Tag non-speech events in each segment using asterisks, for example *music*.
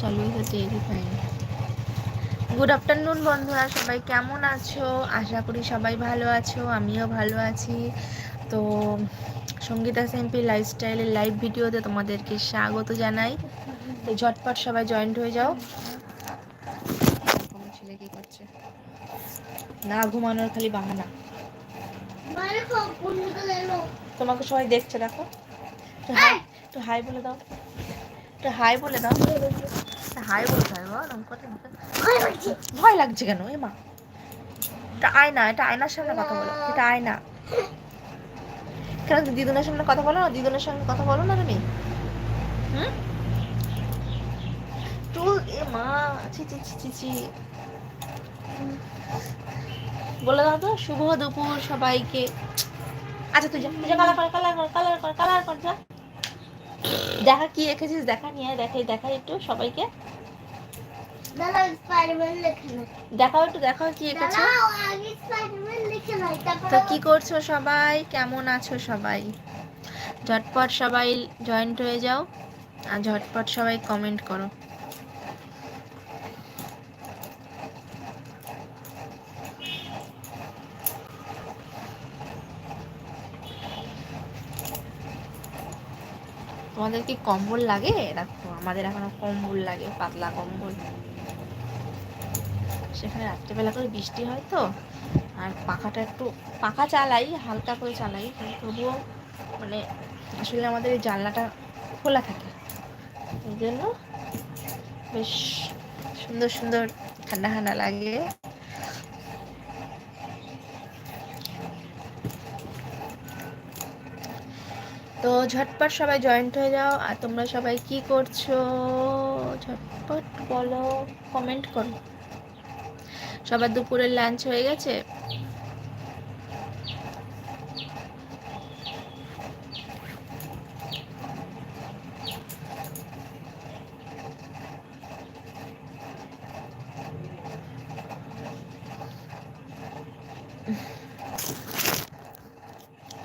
চালু হয়েছে টেরই পাইনি গুড আফটারনুন বন্ধুরা সবাই কেমন আছো? আশা করি সবাই ভালো আছো আমিও ভালো আছি। তো সঙ্গীতা সিম্পি লাইফস্টাইলের লাইভ ভিডিওতে তোমাদেরকে স্বাগত জানাই। তো ঝটপট সবাই জয়েন্ট হয়ে যাও। ছেলে কি করছে? না ঘুমানোর খালি বাহানা। তোমাকে সবাই দেখছে দেখো। একটু হাই একটু হাই বলে দাও। একটু হাই বলে দাও। হাই বলতে হয় বল আমি কথা ভয় লাগছে কেন? এ মা। এটা আয়না এটা আয়নার সামনে কথা বলো। এটা আয়না। কেন দিদুনের সামনে কথা বলো না? দিদুনের সঙ্গে কথা বলো না তুমি। হুম? টুল এ মা ছি ছি ছি ছি ছি। বলে দাও তো শুভ দুপুর সবাইকে। আচ্ছা তুই যা তুই যা কালার কর কালার কর কালার কর কালার কর যা। দেখা কি এঁকেছিস দেখা নিয়ে দেখাই দেখাই একটু সবাইকে। দেখাও একটু দেখাও কি এঁকেছো। তো কি করছ সবাই? কেমন আছো সবাই? ঝটপট সবাই জয়েন্ট হয়ে যাও আর ঝটপট সবাই কমেন্ট করো। তোমাদের কি কম্বল লাগে? দেখো আমাদের এখনও কম্বল লাগে পাতলা কম্বল। সেখানে রাত্রেবেলা করে বৃষ্টি হয় তো। আর পাখাটা একটু পাখা চালাই, হালকা করে চালাই তবুও মানে আসলে আমাদের এই জানলাটা খোলা থাকে। এই জন্য বেশ সুন্দর সুন্দর ঠান্ডা ঠান্ডা লাগে। তো ঝটপট সবাই জয়েন্ট হয়ে যাও। আর তোমরা সবাই কি করছ? ঝটপট বলো কমেন্ট করো। সবার দুপুরের লাঞ্চ হয়ে গেছে?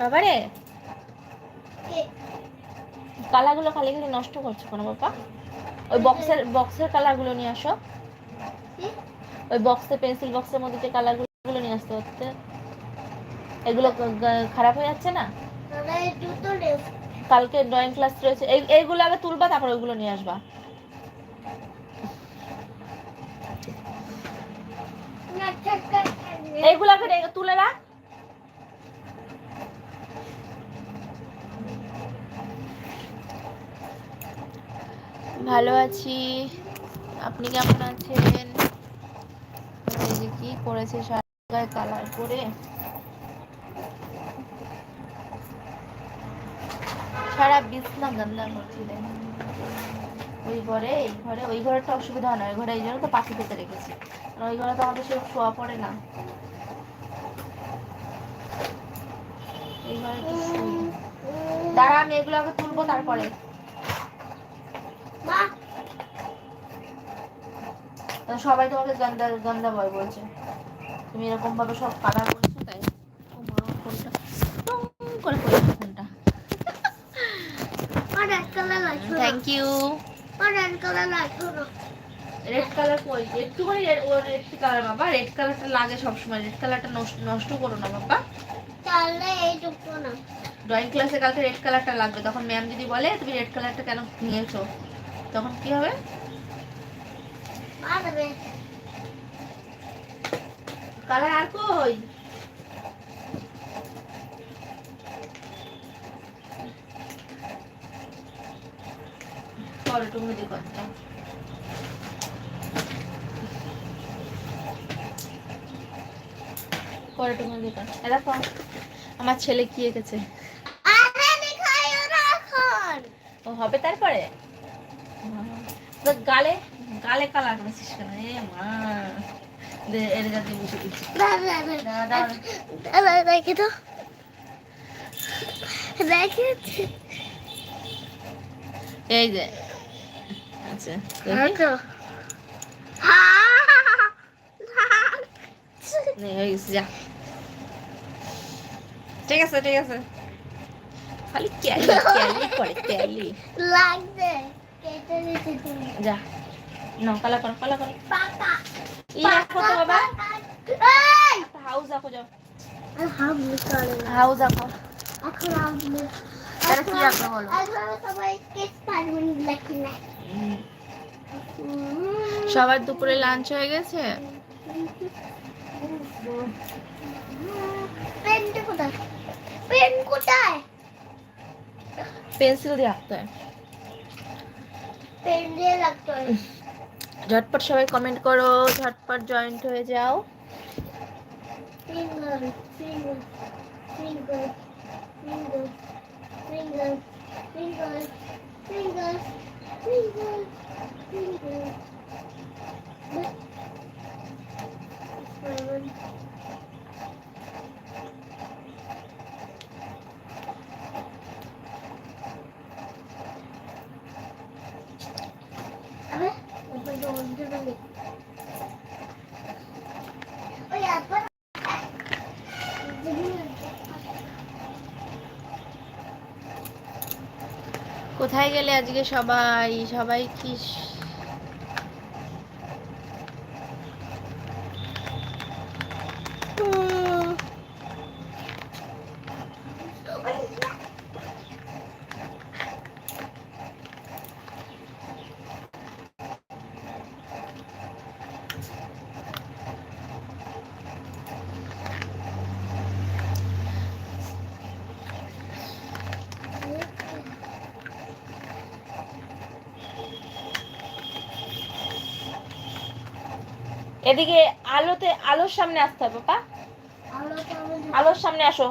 বাবারে! কালারগুলো খালি খালি নষ্ট করছ কোনো বাবা ওই বক্সের বক্সের কালারগুলো নিয়ে আসো। ওই বক্সে পেন্সিল বক্সের মধ্যে যে কালারগুলো নিয়ে আসতে হচ্ছে। এগুলো খারাপ হয়ে যাচ্ছে না? কালকে ড্রয়িং ক্লাস রয়েছে। এই এইগুলো আগে তুলবা তারপর ওইগুলো নিয়ে আসবা। এইগুলো আগে তুলে রাখ। ভালো আছি। আপনি কেমন আছেন? যে কি করেছে সারা কালার করে। সারা বিছনা গন্ধা করছিলেন ওই ঘরে, এই ঘরে, ওই ঘরটা অসুবিধা হয় না, ওই ঘরে এই জন্য তো পাখি পেতে রেখেছি। আর ওই ঘরে তো আমাদের সে শোয়া পড়ে না। এই ঘরে। দাঁড়া, আমি এগুলো আগে তুলবো তারপরে তো সবাই তোমাকে গন্দা গন্দা বয় বলছে। তুমি এরকম ভাবে সব কালার করছ তাই মা, ফোনটা করে পড়েছে ফোনটা। থ্যাংক ইউ রেড কালার কই? red ও রেড কালার বাবা। রেড কালারটা লাগে সবসময়। রেড কালারটা নষ্ট করো না বাবা। ড্রয়িং ক্লাসে কালকে রেড কালারটা লাগবে। তখন ম্যাম যদি বলে তুমি রেড কালারটা কেন নিয়েছো? তখন কি হবে? কালার আর কই করো তুমি দেখো একটা। করো তুমি দেখো। দেখো আমার ছেলে কি এঁকেছে? ও হবে তারপরে? গালে গালে কালার করেছিস কেন এ মা। দে এর যাতে বসে দিচ্ছি। দেখি তো। দেখেছি এই যে। আচ্ছা দেখি। হয়ে যা। ঠিক আছে ঠিক আছে। খালি ক্যালি ক্যালি করে ক্যালি। লাগবে। কেটে দিতে যা। নাও কালা করো কালা করো ই রাখো তো বাবা হাউস রাখো যাও হাউস রাখো তাহলে কি রাখবে বলো এখন সবাই কেস পারবেন দেখি না সবার দুপুরে লাঞ্চ হয়ে গেছে পেনটা পেন কোথায় পেন্সিল দিয়ে রাখতে হয় পেন দিয়ে রাখতে হবে ঝটপট সবাই কমেন্ট করো ঝটপট জয়েন্ট হয়ে যাও। সিঙ্গল সিঙ্গল সিঙ্গল সিঙ্গল কোথায় গেলে আজকে সবাই? সবাই কি এদিকে আলোতে আলোর সামনে আসতে হবে পাপা আলোর সামনে আসো।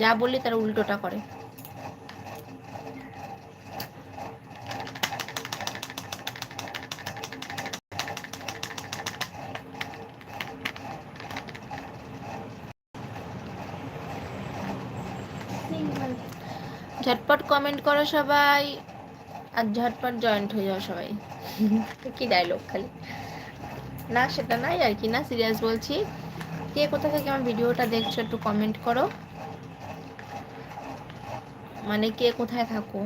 যা বললি তার উল্টোটা করে। ঝটপট কমেন্ট করো সবাই। আর ঝটপট জয়েন্ট হয়ে যাও সবাই। কি ডায়লগ খালি। না, সেটা নাই আর কি। না সিরিয়াস বলছি। কে কোথা থেকে আমার ভিডিওটা দেখছ একটু কমেন্ট করো। মানে কে কোথায় থাকো?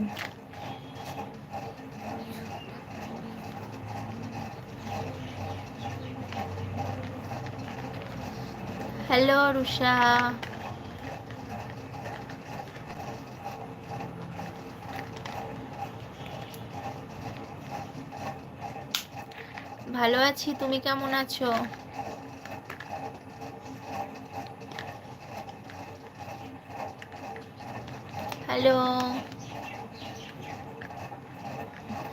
হ্যালো রুষা ভালো আছি তুমি কেমন আছো হ্যালো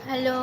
হ্যালো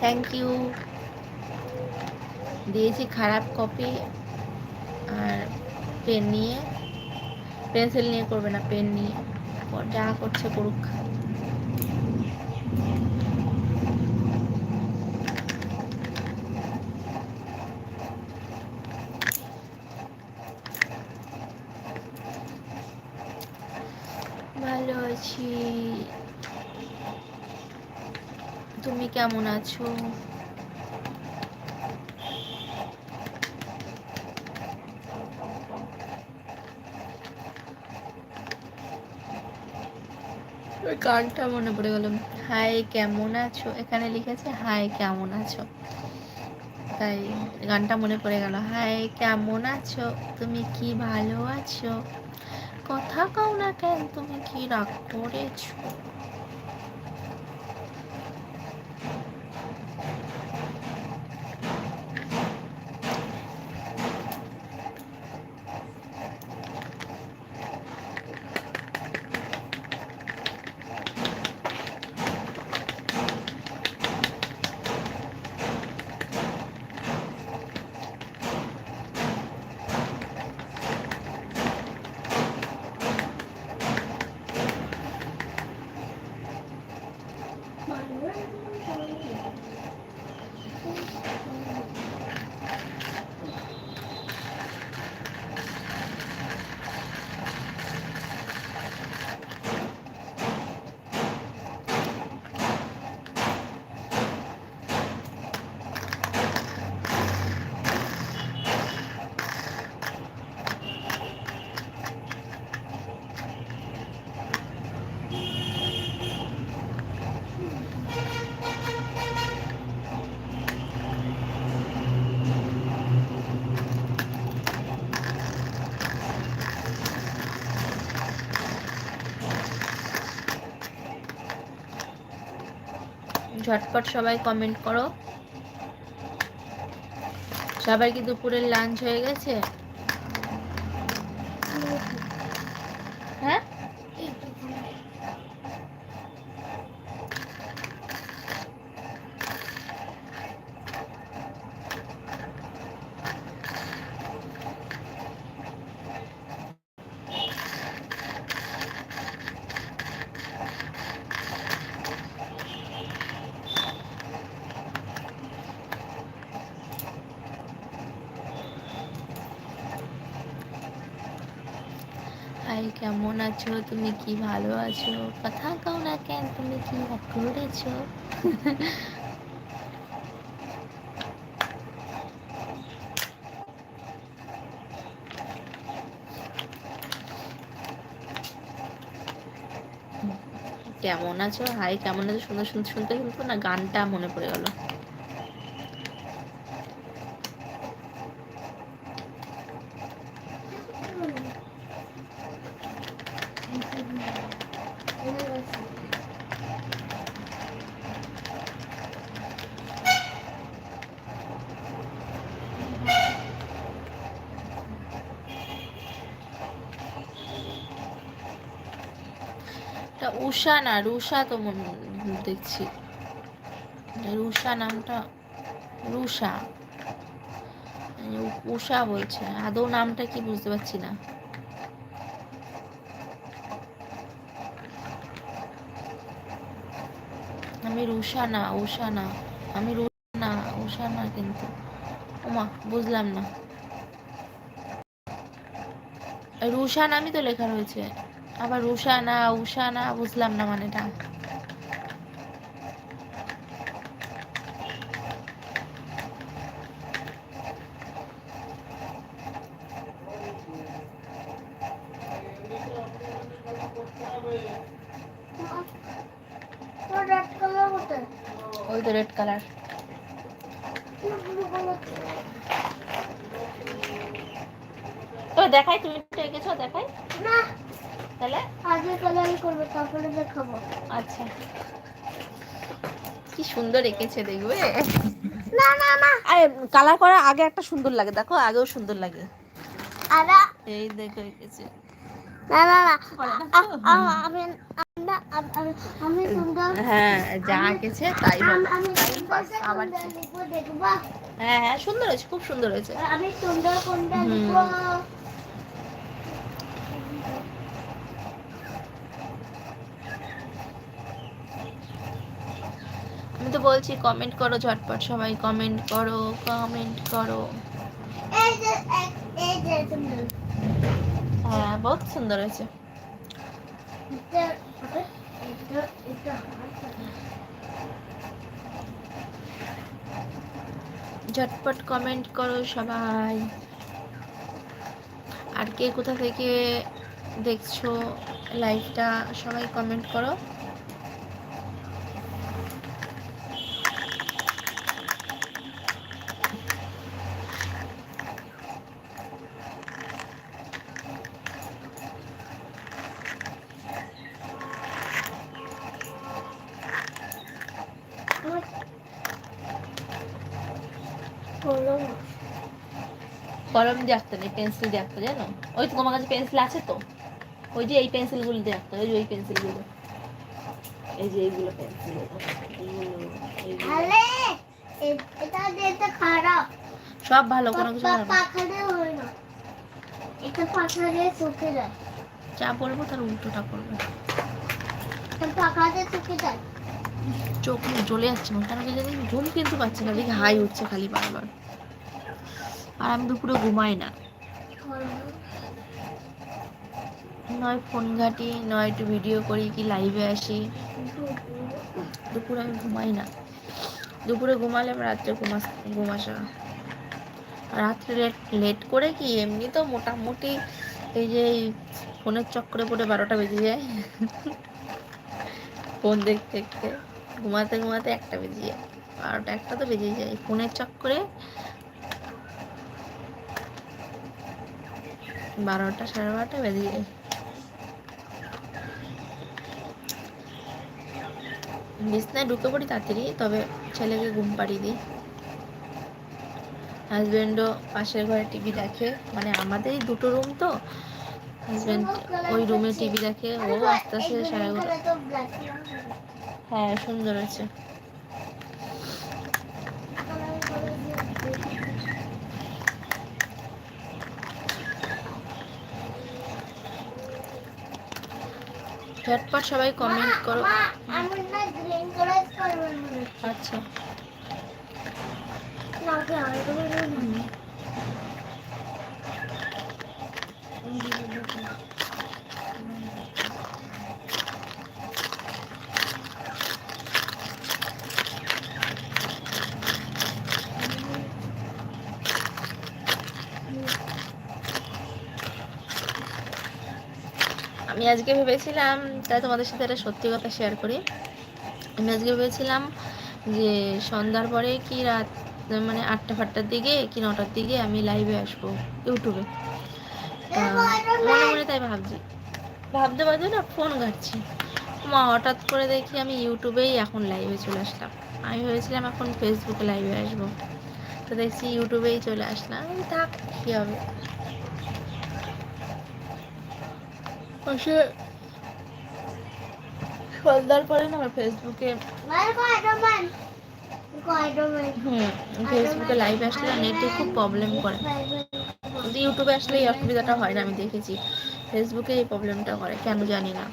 থ্যাংক ইউ দিয়েছি খারাপ কপি আর পেন নিয়ে। পেন্সিল নিয়ে করবে না পেন নিয়ে। যা করছে করুক ভালো আছি তুমি কেমন আছো? গানটা মনে পড়ে গেল। হাই, কেমন আছো? এখানে লিখেছে, হাই, কেমন আছো? তাই গানটা মনে পড়ে গেল। হাই কেমন আছো? তুমি কি ভালো আছো? কথা কও না কেন, তুমি কি রাগ করেছ? ঝটপট সবাই কমেন্ট করো। সবার কি দুপুরের লাঞ্চ হয়ে গেছে হ্যাঁ হাই কেমন আছো? তুমি কি ভালো আছো? কথা কও না কেন, তুমি কি করেছ কেমন আছো? হাই কেমন আছো? শুনতে শুনতে শুনতে শুনতে না গানটা মনে পড়ে গেল। উষা না, রুষা তো মনে দেখছি। রুষা নামটা রুষা। উষা বলছে, আদৌ নামটা কি বুঝতে পারছি না। রুষা না উষা না আমি না উষা না কিন্তু। ওমা, বুঝলাম না। রুষা নামই তো লেখা রয়েছে। আবার রুষা না উষা না বুঝলাম না মানেটা রেড কালার কোথায় ওই তো রেড কালার ব্লু কালার তো দেখাই তুমি তো এঁকেছো দেখাই না তাহলে? আগে কালারই করবে তারপরে দেখাবো। আচ্ছা। কি সুন্দর এঁকেছে দেখবে। না না না। আরে কালার করার আগে একটা সুন্দর লাগে দেখো আগেও সুন্দর লাগে। আরা। এই দেখো এঁকেছে। না না না। আমি আমি- হ্যাঁ যা এঁকেছে তাই আবার হ্যাঁ হ্যাঁ সুন্দর হয়েছে খুব সুন্দর হয়েছে। আমি সুন্দর কোনটা হুম। লিখব আমি তো বলছি কমেন্ট করো ঝটপট সবাই কমেন্ট করো কমেন্ট করো। হ্যাঁ বহুত সুন্দর হয়েছে। ঝটপট কমেন্ট করো সবাই। আর কে কোথা থেকে দেখছ লাইভটা সবাই কমেন্ট করো। কলম দিয়ে আঁকতে নেই পেন্সিল দিয়ে আঁকতে জানো? ওই তো তোমার কাছে পেন্সিল আছে তো? ওই যে এই পেন্সিলগুলো দিয়ে আঁকতে ওই যে ওই পেন্সিলগুলো। এই যে এইগুলো পেন্সিল। এটা দিতে খারাপ। সব ভালো কোনো কিছু খারাপ না। না। এটা পাখা দিয়ে শুকে যায়। যা বলব তার উল্টোটা করবে এটা পাখা দিয়ে শুকে যায়। চোখ মুখ জ্বলে যাচ্ছে কেন কি জানি ঘুম কিন্তু পাচ্ছে না, দেখি হাই উঠছে খালি বারবার। আর আমি দুপুরে ঘুমাই না। নয় ফোন ঘাটি, নয় একটু ভিডিও করি কি লাইভে আসি। দুপুরে আমি ঘুমাই না। দুপুরে ঘুমালে আমি রাত্রে ঘুমাস ঘুমাসা রাত্রে লেট লেট করে কি এমনি তো মোটামুটি এই যে এই ফোনের চক্করে পড়ে বারোটা বেজে যায়। *laughs* ফোন দেখতে দেখতে। ঘুমাতে ঘুমাতে একটা বেজে যায়। বারোটা একটা তো বেজেই যায়। ফোনের চক্করে বারোটা, সাড়ে বারোটা বেজে যায়। বিছনায় ঢুকে পড়ি তাড়াতাড়ি, তবে ছেলেকে ঘুম পাড়িয়ে দিই। হাজব্যান্ডও পাশের ঘরে টিভি দেখে মানে আমাদেরই দুটো রুম তো হাজব্যান্ড ওই রুমে টিভি দেখে, ও আস্তে আস্তে সাড়ে হ্যাঁ সুন্দর আছে। ঝটপট সবাই কমেন্ট করো। আচ্ছা। আমি আজকে ভেবেছিলাম, তাই তোমাদের সাথে একটা সত্যি কথা শেয়ার করি। আমি আজকে ভেবেছিলাম যে সন্ধ্যার পরে কি রাত মানে আটটা ফাটটার দিকে কি নটার দিকে আমি লাইভে আসব ইউটিউবে মনে মনে তাই ভাবছি। ভাবতে ভাবতে না ফোন ঘাটছি। মা, হঠাৎ করে দেখি আমি ইউটিউবেই এখন লাইভে চলে আসলাম। আমি ভেবেছিলাম এখন ফেসবুকে লাইভে আসব। তো দেখছি ইউটিউবেই চলে আসলাম। থাক, কী হবে? পাশে সন্ধ্যার পরে না আমার ফেসবুকে? হুম ফেসবুকে লাইভ আসলে নেটে খুব প্রবলেম করে। কিন্তু ইউটিউবে আসলে এই অসুবিধাটা হয় না আমি দেখেছি। ফেসবুকে এই প্রবলেমটা করে কেন জানি না।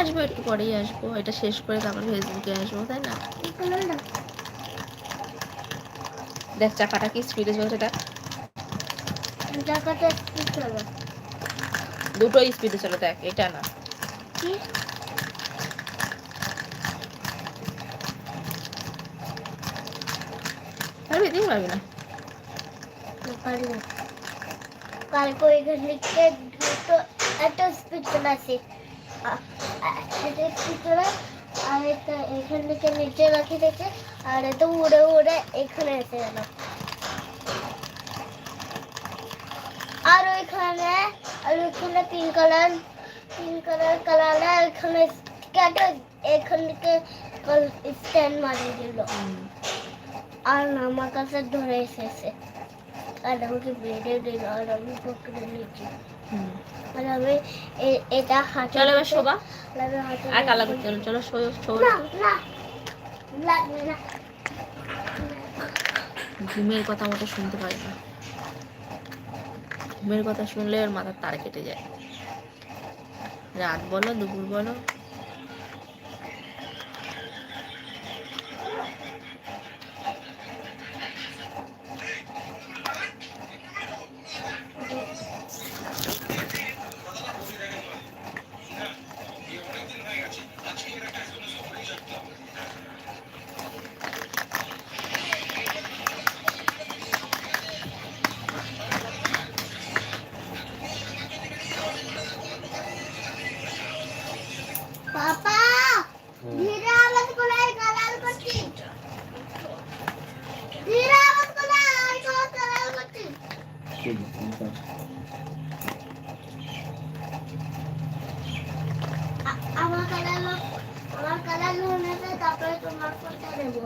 আসব একটু পরেই আসব এটা শেষ করে তারপর ফেসবুকে আসব তাই না? দেখ চাকাটা কি স্পিডে চলছে চলো দুটো স্পিডে চলে দেখ এটা না। পারবি? পারবি কালকে স্পিড স্পিড চলে আর একটা এখান থেকে নিচে রাখি দিয়েছে আর এটা উড়ে উড়ে এখানে এসে গেল আর ওইখানে আর ওইখানে pink colour pink colour colour এখানে কেটে এখান থেকে স্ট্যান্ড মারিয়ে দিল। আর আমার কাছে ধরে এসেছে। আর আমাকে বেঁধে দিল আর আমি পকড়ে নিয়েছি। আর আমি এটা হাতে চলো এবার শোবা। আর কালা করতে চলো চলো শো না না। লাগবে না। ঘুমের কথা মতো শুনতে পারি না। ঘুমের কথা শুনলে ওর মাথার তার কেটে যায়। রাত বলো দুপুর বলো লোন আছে তারপরে তোমার করতে দেবো।